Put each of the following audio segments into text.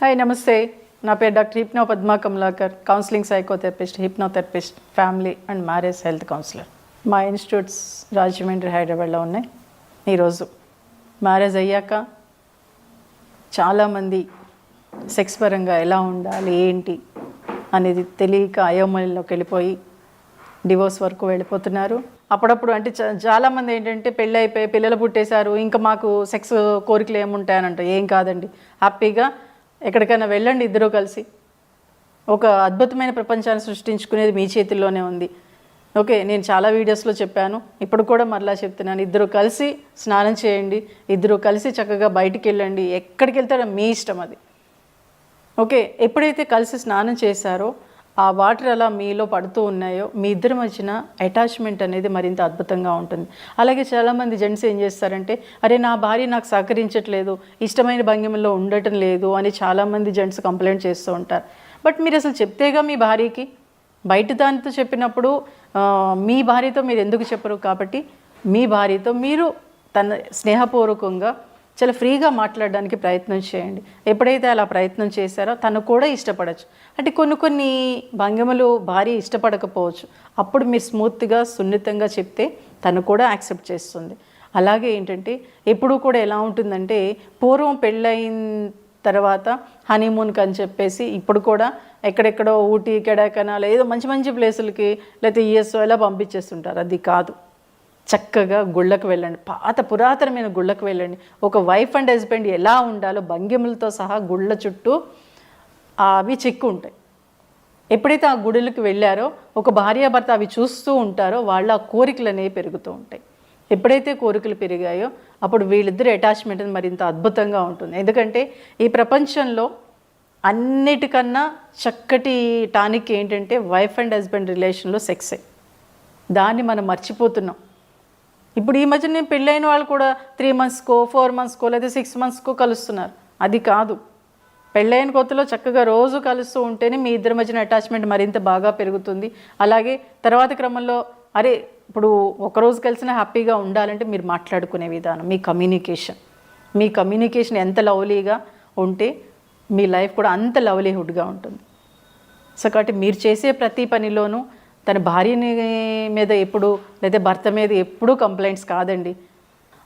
Hi నమస్తే. నా పేరు doctor hypno Padma Kamalakar counselling psychotherapist hypnotherapist family and marriage health counsellor మా institutes Rajahmundry హైదరాబాద్లో ఉన్నాయి. ఈరోజు మ్యారేజ్ అయ్యాక చాలామంది సెక్స్ పరంగా ఎలా ఉండాలి ఏంటి అనేది తెలియక అయోమయంలోకి వెళ్ళిపోయి డివోర్స్ వరకు వెళ్ళిపోతున్నారు. అప్పుడప్పుడు అంటే చాలామంది ఏంటంటే పెళ్ళి అయిపోయి పిల్లలు పుట్టేశారు ఇంకా మాకు సెక్స్ కోరికలు ఏముంటాయనంట ఏం కాదండి. హ్యాపీగా ఎక్కడికైనా వెళ్ళండి ఇద్దరూ కలిసి. ఒక అద్భుతమైన ప్రపంచాన్ని సృష్టించుకునేది మీ చేతిలోనే ఉంది. ఓకే నేను చాలా వీడియోస్లో చెప్పాను. ఇప్పుడు కూడా మరలా చెప్తున్నాను. ఇద్దరు కలిసి స్నానం చేయండి. ఇద్దరు కలిసి చక్కగా బయటికి వెళ్ళండి. ఎక్కడికి వెళ్తారో మీ ఇష్టం అది. ఓకే ఎప్పుడైతే కలిసి స్నానం చేశారో ఆ వాటర్ అలా మీలో పడుతూ ఉన్నాయో మీ ఇద్దరి మధ్యన అటాచ్మెంట్ అనేది మరింత అద్భుతంగా ఉంటుంది. అలాగే చాలామంది జెంట్స్ ఏం చేస్తారంటే అరే నా భార్య నాకు సహకరించట్లేదు ఇష్టమైన భంగిమలో ఉండటం లేదు అని చాలామంది జెంట్స్ కంప్లైంట్ చేస్తూ ఉంటారు. బట్ మీరు అసలు చెప్తేగా మీ భార్యకి? బయట దానితో చెప్పినప్పుడు మీ భార్యతో మీరు ఎందుకు చెప్పరు? కాబట్టి మీ భార్యతో మీరు తన స్నేహపూర్వకంగా చాలా ఫ్రీగా మాట్లాడడానికి ప్రయత్నం చేయండి. ఎప్పుడైతే అలా ప్రయత్నం చేశారో తను కూడా ఇష్టపడచ్చు. అంటే కొన్ని కొన్ని భంగిమలు భార్య ఇష్టపడకపోవచ్చు. అప్పుడు మీరు స్మూత్గా సున్నితంగా చెప్తే తను కూడా యాక్సెప్ట్ చేస్తుంది. అలాగే ఏంటంటే ఎప్పుడు కూడా ఎలా ఉంటుందంటే పూర్వం పెళ్ళైన తర్వాత హనీమూన్కి అని చెప్పేసి ఇప్పుడు కూడా ఎక్కడెక్కడో ఊటీ కెడాకనాలు ఏదో మంచి మంచి ప్లేసులకి లేకపోతే ఈఎస్ఓ ఇలా పంపించేస్తుంటారు? అది కాదు. చక్కగా గుళ్ళకు వెళ్ళండి. పాత పురాతనమైన గుళ్ళకు వెళ్ళండి. ఒక వైఫ్ అండ్ హస్బెండ్ ఎలా ఉండాలో భంగిములతో సహా గుళ్ళ చుట్టూ అవి చెక్కు ఉంటాయి. ఎప్పుడైతే ఆ గుడులకు వెళ్ళారో ఒక భార్యాభర్త అవి చూస్తూ ఉంటారో వాళ్ళ ఆ కోరికలు అనేవి పెరుగుతూ ఉంటాయి. ఎప్పుడైతే కోరికలు పెరిగాయో అప్పుడు వీళ్ళిద్దరు అటాచ్మెంట్ మరింత అద్భుతంగా ఉంటుంది. ఎందుకంటే ఈ ప్రపంచంలో అన్నిటికన్నా చక్కటి టానిక్ ఏంటంటే వైఫ్ అండ్ హస్బెండ్ రిలేషన్లో సెక్సే దాన్ని మనం మర్చిపోతున్నాం. ఇప్పుడు ఈ మధ్య నేను పెళ్ళైన వాళ్ళు కూడా త్రీ మంత్స్కో ఫోర్ మంత్స్కో లేదా సిక్స్ మంత్స్కో కలుస్తున్నారు. అది కాదు. పెళ్ళైన కొత్తలో చక్కగా రోజు కలుస్తూ ఉంటేనే మీ ఇద్దరి మధ్యన అటాచ్మెంట్ మరింత బాగా పెరుగుతుంది. అలాగే తర్వాత క్రమంలో అరే ఇప్పుడు ఒకరోజు కలిసిన హ్యాపీగా ఉండాలంటే మీరు మాట్లాడుకునే విధానం మీ కమ్యూనికేషన్ మీ కమ్యూనికేషన్ ఎంత లవ్లీగా ఉంటే మీ లైఫ్ కూడా అంత లవ్లీహుడ్గా ఉంటుంది. సో కాబట్టి మీరు చేసే ప్రతి పనిలోనూ తన భార్యని మీద ఎప్పుడు లేదా భర్త మీద ఎప్పుడూ కంప్లైంట్స్ కాదండి.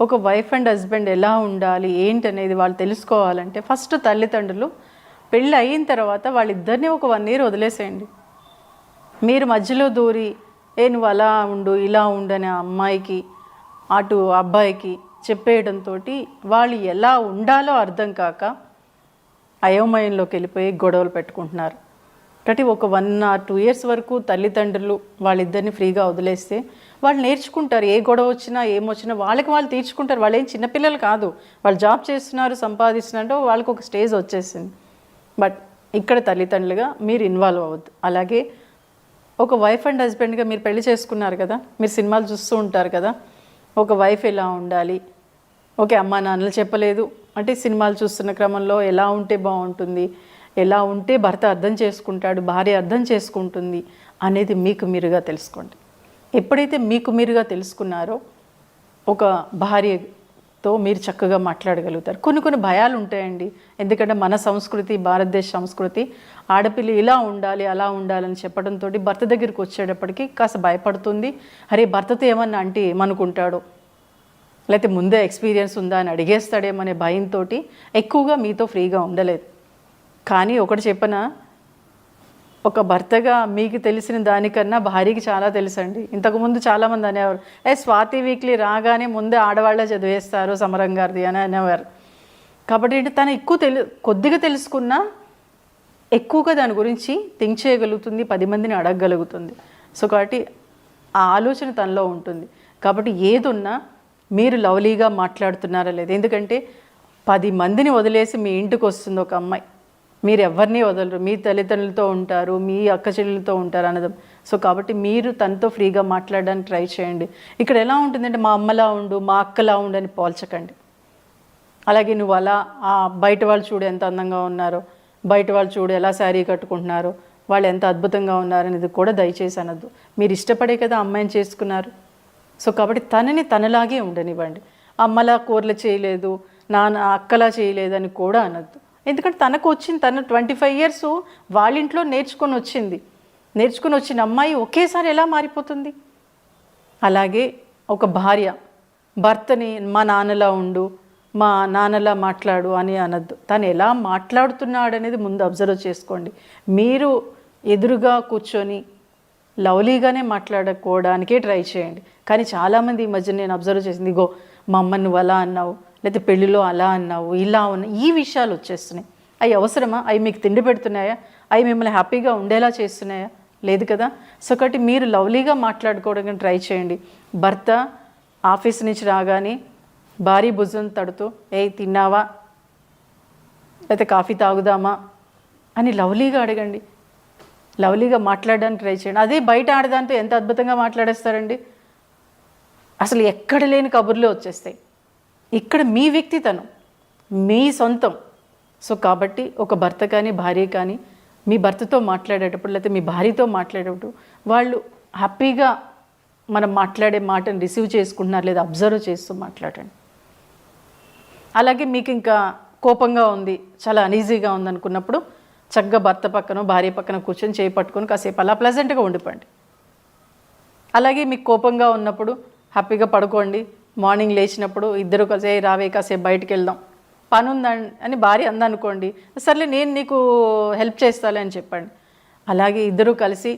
ఒక వైఫ్ అండ్ హస్బెండ్ ఎలా ఉండాలి ఏంటి అనేది వాళ్ళు తెలుసుకోవాలంటే ఫస్ట్ తల్లిదండ్రులు పెళ్ళి అయిన తర్వాత వాళ్ళిద్దరిని ఒక వన్ ఇయర్ వదిలేసేయండి. మీరు మధ్యలో దూరి ఏ నువ్వు అలా ఉండు ఇలా ఉండు అమ్మాయికి అటు అబ్బాయికి చెప్పేయడంతో వాళ్ళు ఎలా ఉండాలో అర్థం కాక అయోమయంలోకి వెళ్ళిపోయి గొడవలు పెట్టుకుంటున్నారు. కాబట్టి ఒక వన్ ఆర్ టూ ఇయర్స్ వరకు తల్లిదండ్రులు వాళ్ళిద్దరిని ఫ్రీగా వదిలేస్తే వాళ్ళు నేర్చుకుంటారు ఏ గొడవ వచ్చినా ఏమొచ్చినా వాళ్ళకి వాళ్ళు తీర్చుకుంటారు. వాళ్ళు ఏం చిన్నపిల్లలు కాదు. వాళ్ళు జాబ్ చేస్తున్నారు సంపాదిస్తున్నారంటే వాళ్ళకి ఒక స్టేజ్ వచ్చేసింది. బట్ ఇక్కడ తల్లిదండ్రులుగా మీరు ఇన్వాల్వ్ అవ్వద్దు. అలాగే ఒక వైఫ్ అండ్ హస్బెండ్గా మీరు పెళ్ళి చేసుకున్నారు కదా మీరు సినిమాలు చూస్తూ ఉంటారు కదా ఒక వైఫ్ ఎలా ఉండాలి? ఓకే అమ్మా నాన్నలు చెప్పలేదు. అంటే సినిమాలు చూస్తున్న క్రమంలో ఎలా ఉంటే బాగుంటుంది? ఎలా ఉంటే భర్త అర్థం చేసుకుంటాడు భార్య అర్థం చేసుకుంటుంది అనేది మీకు మీరుగా తెలుసుకోండి. ఎప్పుడైతే మీకు మీరుగా తెలుసుకున్నారో ఒక భార్యతో మీరు చక్కగా మాట్లాడగలుగుతారు. కొన్ని కొన్ని భయాలు ఉంటాయండి. ఎందుకంటే మన సంస్కృతి భారతదేశ సంస్కృతి ఆడపిల్ల ఇలా ఉండాలి అలా ఉండాలని చెప్పడంతో భర్త దగ్గరికి వచ్చేటప్పటికి కాస్త భయపడుతుంది. అరే భర్తతో ఏమన్నా అంటే ఏమనుకుంటాడో? లేకపోతే ముందే ఎక్స్పీరియన్స్ ఉందా అని అడిగేస్తాడేమనే భయంతో ఎక్కువగా మీతో ఫ్రీగా ఉండలేదు. కానీ ఒకటి చెప్పనా? ఒక భర్తగా మీకు తెలిసిన దానికన్నా భార్యకి చాలా తెలుసండి. ఇంతకుముందు చాలామంది అనేవారు ఏ స్వాతి వీక్లీ రాగానే ముందే ఆడవాళ్ళే చదివేస్తారు సమరం గారిది అని అనేవారు. కాబట్టి ఏంటి తను ఎక్కువ తెలు కొద్దిగా తెలుసుకున్నా ఎక్కువగా దాని గురించి థింక్ చేయగలుగుతుంది పది మందిని అడగగలుగుతుంది. సో కాబట్టి ఆ ఆలోచన తనలో ఉంటుంది. కాబట్టి ఏదున్నా మీరు లవ్లీగా మాట్లాడుతున్నారా లేదా? ఎందుకంటే పది మందిని వదిలేసి మీ ఇంటికి వస్తుంది ఒక అమ్మాయి. మీరు ఎవరిని వదలరు. మీ తల్లిదండ్రులతో ఉంటారు మీ అక్క చెల్లెలతో ఉంటారు అన్నది. సో కాబట్టి మీరు తనతో ఫ్రీగా మాట్లాడడానికి ట్రై చేయండి. ఇక్కడ ఎలా ఉంటుందంటే మా అమ్మలా ఉండు మా అక్కలా ఉండు అని పోల్చకండి. అలాగే నువ్వు అలా బయట వాళ్ళు చూడు ఎంత అందంగా ఉన్నారో బయట వాళ్ళు చూడు ఎలా శారీ కట్టుకుంటున్నారో వాళ్ళు ఎంత అద్భుతంగా ఉన్నారనేది కూడా దయచేసి అనద్దు. మీరు ఇష్టపడే కదా అమ్మాయిని చేసుకున్నారు. సో కాబట్టి తనని తనలాగే ఉండనివ్వండి. అమ్మలా కూరలు చేయలేదు నాన్న అక్కలా చేయలేదు అని కూడా అనద్దు. ఎందుకంటే తనకు వచ్చింది తన ట్వంటీ ఫైవ్ ఇయర్స్ వాళ్ళ ఇంట్లో నేర్చుకొని వచ్చింది. నేర్చుకుని వచ్చిన అమ్మాయి ఒకేసారి ఎలా మారిపోతుంది? అలాగే ఒక భార్య భర్తని మా నాన్నలా ఉండు మా నాన్నలా మాట్లాడు అని అనద్దు. తను ఎలా మాట్లాడుతున్నాడు అనేది ముందు అబ్జర్వ్ చేసుకోండి. మీరు ఎదురుగా కూర్చొని లవ్లీగానే మాట్లాడుకోవడానికే ట్రై చేయండి. కానీ చాలామంది ఈ మధ్య నేను అబ్జర్వ్ చేసింది ఇగో మా అమ్మ నువ్వు అలా అన్నావు లేకపోతే పెళ్ళిలో అలా అన్నావు ఇలా ఉన్న ఈ విషయాలు వచ్చేస్తున్నాయి. అవి అవసరమా? అవి మీకు తిండి పెడుతున్నాయా? అవి మిమ్మల్ని హ్యాపీగా ఉండేలా చేస్తున్నాయా? లేదు కదా? సో ఒకటి మీరు లవ్లీగా మాట్లాడుకోవడానికి ట్రై చేయండి. భర్త ఆఫీస్ నుంచి రాగానే భారీ భుజం తడుతూ ఏ తిన్నావా? లేకపోతే కాఫీ తాగుదామా? అని లవ్లీగా అడగండి. లవ్లీగా మాట్లాడడానికి ట్రై చేయండి. అదే బయట ఆడదాంతో ఎంత అద్భుతంగా మాట్లాడేస్తారండి? అసలు ఎక్కడ లేని కబుర్లు వచ్చేస్తాయి. ఇక్కడ మీ వ్యక్తితనం మీ సొంతం. సో కాబట్టి ఒక భర్త కానీ భార్య కానీ మీ భర్తతో మాట్లాడేటప్పుడు లేకపోతే మీ భార్యతో మాట్లాడేటప్పుడు వాళ్ళు హ్యాపీగా మనం మాట్లాడే మాటను రిసీవ్ చేసుకుంటున్నారు లేదా అబ్జర్వ్ చేస్తూ మాట్లాడండి. అలాగే మీకు ఇంకా కోపంగా ఉంది చాలా అనీజీగా ఉంది అనుకున్నప్పుడు చక్కగా భర్త పక్కన భార్య పక్కన కూర్చొని చేయి పట్టుకొని కాసేపు అలా ప్లెజెంట్గా ఉండిపోండి. అలాగే మీకు కోపంగా ఉన్నప్పుడు హ్యాపీగా పడుకోండి మార్నింగ్ లేచినప్పుడు ఇద్దరు కలిసి రావే కాసేపు బయటికి వెళ్దాం. పని ఉందని అని భార్య అందనుకోండి సర్లే నేను నీకు హెల్ప్ చేస్తాలే అని చెప్పండి. అలాగే ఇద్దరు కలిసి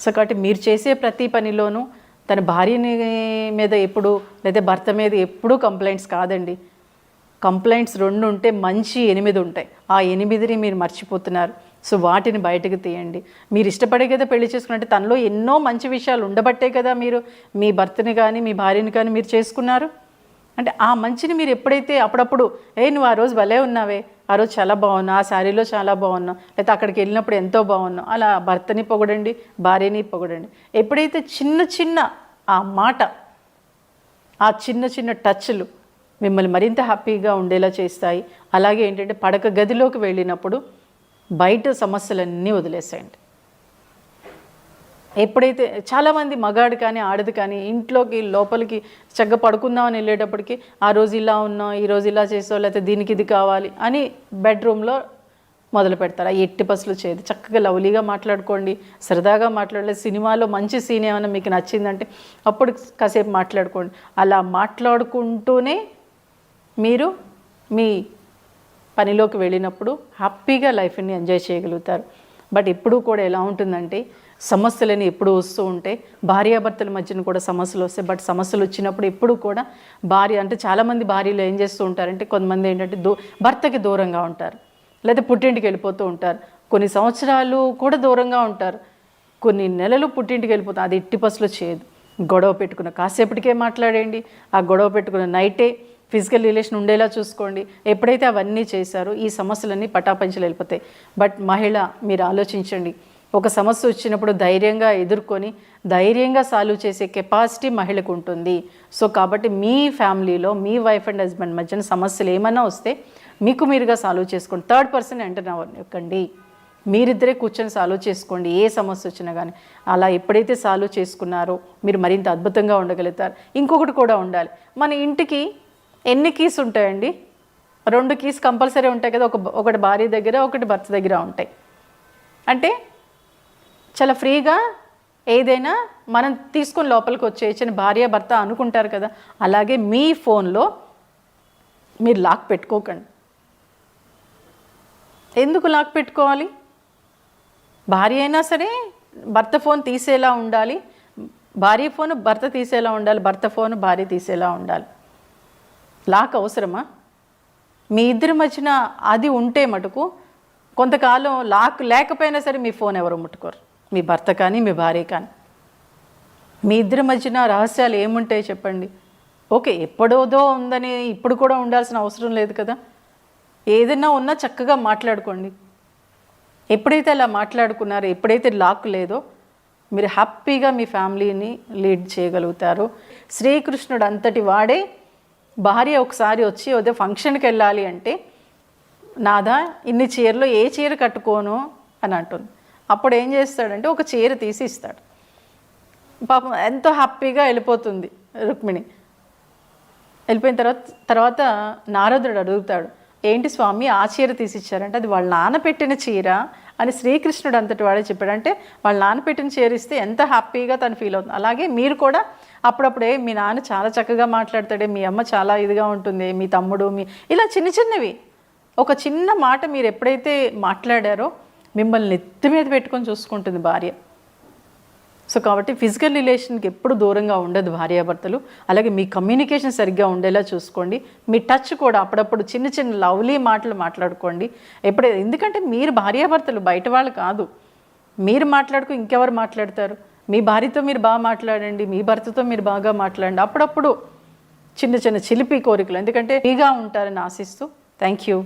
సో కాబట్టి మీరు చేసే ప్రతి పనిలోనూ తన భార్యని మీద ఎప్పుడు లేదా భర్త మీద ఎప్పుడూ కంప్లైంట్స్ కాదండి. కంప్లైంట్స్ రెండు ఉంటే మంచి ఎనిమిది ఉంటాయి ఆ ఎనిమిదిని మీరు మర్చిపోతున్నారు. సో వాటిని బయటకు తీయండి. మీరు ఇష్టపడే కదా పెళ్ళి చేసుకున్నట్టు తనలో ఎన్నో మంచి విషయాలు ఉండబట్టే కదా మీరు మీ భర్తని కానీ మీ భార్యని కానీ మీరు చేసుకున్నారు? అంటే ఆ మంచిని మీరు ఎప్పుడైతే అప్పుడప్పుడు ఏ నువ్వు ఆ రోజు భలే ఉన్నావే ఆ రోజు చాలా బాగున్నావు ఆ శారీలో చాలా బాగున్నావు లేకపోతే అక్కడికి వెళ్ళినప్పుడు ఎంతో బాగున్నావు అలా భర్తని పొగడండి భార్యని పొగడండి. ఎప్పుడైతే చిన్న చిన్న ఆ మాట ఆ చిన్న చిన్న టచ్లు మిమ్మల్ని మరింత హ్యాపీగా ఉండేలా చేస్తాయి అలాగే ఏంటంటే పడక గదిలోకి వెళ్ళినప్పుడు బయట సమస్యలన్నీ వదిలేసేయండి. ఎప్పుడైతే చాలామంది మగాడు కానీ ఆడది కానీ ఇంట్లోకి లోపలికి చక్కగా పడుకుందామని వెళ్ళేటప్పటికి ఆ రోజు ఇలా ఉన్నాం ఈ రోజు ఇలా చేసావు లేకపోతే దీనికి ఇది కావాలి అని బెడ్రూమ్లో మొదలు పెడతారు. ఆ ఎట్టి పసులు చేయదు. చక్కగా లవ్లీగా మాట్లాడుకోండి సరదాగా మాట్లాడలేదు సినిమాలో మంచి సీన్ ఏమైనా మీకు నచ్చిందంటే అప్పుడు కాసేపు మాట్లాడుకోండి. అలా మాట్లాడుకుంటూనే మీరు మీ పనిలోకి వెళ్ళినప్పుడు హ్యాపీగా లైఫ్ని ఎంజాయ్ చేయగలుగుతారు. బట్ ఎప్పుడూ కూడా ఎలా ఉంటుందంటే సమస్యలని ఎప్పుడు వస్తూ ఉంటాయి భార్యాభర్తల మధ్యన కూడా సమస్యలు వస్తాయి. బట్ సమస్యలు వచ్చినప్పుడు ఎప్పుడు కూడా భార్య అంటే చాలామంది భార్యలు ఏం చేస్తూ ఉంటారంటే కొంతమంది ఏంటంటే దూ భర్తకి దూరంగా ఉంటారు. లేదా పుట్టింటికి వెళ్ళిపోతూ ఉంటారు. కొన్ని సంవత్సరాలు కూడా దూరంగా ఉంటారు. కొన్ని నెలలు పుట్టింటికి వెళ్ళిపోతారు. అది ఇట్టి పసులు చేయదు. గొడవ పెట్టుకున్న కాసేపటికే మాట్లాడేయండి. ఆ గొడవ పెట్టుకున్న నైటే ఫిజికల్ రిలేషన్ ఉండేలా చూసుకోండి. ఎప్పుడైతే అవన్నీ చేశారో ఈ సమస్యలన్నీ పటాపంచలు వెళ్ళిపోతాయి. బట్ మహిళ మీరు ఆలోచించండి. ఒక సమస్య వచ్చినప్పుడు ధైర్యంగా ఎదుర్కొని ధైర్యంగా సాల్వ్ చేసే కెపాసిటీ మహిళకు ఉంటుంది. సో కాబట్టి మీ ఫ్యామిలీలో మీ వైఫ్ అండ్ హస్బెండ్ మధ్యన సమస్యలు ఏమైనా వస్తే మీకు మీరుగా సాల్వ్ చేసుకోండి. థర్డ్ పర్సన్ ఎంటర్ అవ్వకండి. మీరిద్దరే కూర్చొని సాల్వ్ చేసుకోండి. ఏ సమస్య వచ్చినా కానీ. అలా ఎప్పుడైతే సాల్వ్ చేసుకున్నారో మీరు మరింత అద్భుతంగా ఉండగలుగుతారు. ఇంకొకటి కూడా ఉండాలి. మన ఇంటికి ఎన్ని కీస్ ఉంటాయండి? రెండు కీస్ కంపల్సరీ ఉంటాయి కదా ఒక ఒకటి భార్య దగ్గర ఒకటి భర్త దగ్గర ఉంటాయి. అంటే చాలా ఫ్రీగా ఏదైనా మనం తీసుకుని లోపలికి వచ్చేయచ్చని భార్య భర్త అనుకుంటారు కదా అలాగే మీ ఫోన్లో మీరు లాక్ పెట్టుకోకండి. ఎందుకు లాక్ పెట్టుకోవాలి? భార్య అయినా సరే భర్త ఫోన్ తీసేలా ఉండాలి. భార్య ఫోన్ భర్త తీసేలా ఉండాలి. భర్త ఫోన్ భార్య తీసేలా ఉండాలి. లాక్ అవసరమా? మీ ఇద్దరి మధ్యన అది ఉంటే మటుకు కొంతకాలం లాక్ లేకపోయినా సరే మీ ఫోన్ ఎవరు ముట్టుకోరు. మీ భర్త కానీ మీ భార్య కానీ. మీ ఇద్దరి మధ్యన రహస్యాలు ఏముంటాయి చెప్పండి? ఓకే ఎప్పుడోదో ఉందని ఇప్పుడు కూడా ఉండాల్సిన అవసరం లేదు కదా. ఏదైనా ఉన్నా చక్కగా మాట్లాడుకోండి. ఎప్పుడైతే అలా మాట్లాడుకున్నారో ఎప్పుడైతే లాక్ లేదో మీరు హ్యాపీగా మీ ఫ్యామిలీని లీడ్ చేయగలుగుతారు. శ్రీకృష్ణుడు అంతటి వాడే భార్య ఒకసారి వచ్చి అదే ఫంక్షన్కి వెళ్ళాలి అంటే నాదా ఇన్ని చీరలో ఏ చీర కట్టుకోను? అని అంటుంది. అప్పుడు ఏం చేస్తాడంటే ఒక చీర తీసి ఇస్తాడు. పాపం ఎంతో హ్యాపీగా వెళ్ళిపోతుంది రుక్మిణి. వెళ్ళిపోయిన తర్వాత తర్వాత నారదుడు అడుగుతాడు ఏంటి స్వామి ఆ చీర తీసిచ్చారంటే అది వాళ్ళ నాన్న పెట్టిన చీర అని శ్రీకృష్ణుడు అంతటి వాడే చెప్పాడు. అంటే వాళ్ళ నాన్న పెట్టిన చేరిస్తే ఎంత హ్యాపీగా తను ఫీల్ అవుతుంది. అలాగే మీరు కూడా అప్పుడప్పుడే మీ నాన్న చాలా చక్కగా మాట్లాడతాడే మీ అమ్మ చాలా ఇదిగా ఉంటుంది మీ తమ్ముడు మీ ఇలా చిన్న చిన్నవి. ఒక చిన్న మాట మీరు ఎప్పుడైతే మాట్లాడారో మిమ్మల్ని నెత్తి మీద పెట్టుకొని చూసుకుంటుంది భార్య. సో కాబట్టి ఫిజికల్ రిలేషన్కి ఎప్పుడు దూరంగా ఉండదు భార్యాభర్తలు. అలాగే మీ కమ్యూనికేషన్ సరిగ్గా ఉండేలా చూసుకోండి. మీ టచ్ కూడా అప్పుడప్పుడు చిన్న చిన్న లవ్లీ మాటలు మాట్లాడుకోండి. ఎప్పుడే ఎందుకంటే మీరు భార్యాభర్తలు బయట వాళ్ళు కాదు. మీరు మాట్లాడుకు ఇంకెవరు మాట్లాడతారు? మీ భార్యతో మీరు బాగా మాట్లాడండి మీ భర్తతో మీరు బాగా మాట్లాడండి. అప్పుడప్పుడు చిన్న చిన్న చిలిపి కోరికలు. ఎందుకంటే ఫ్రీగా ఉంటారని ఆశిస్తూ థ్యాంక్ యూ.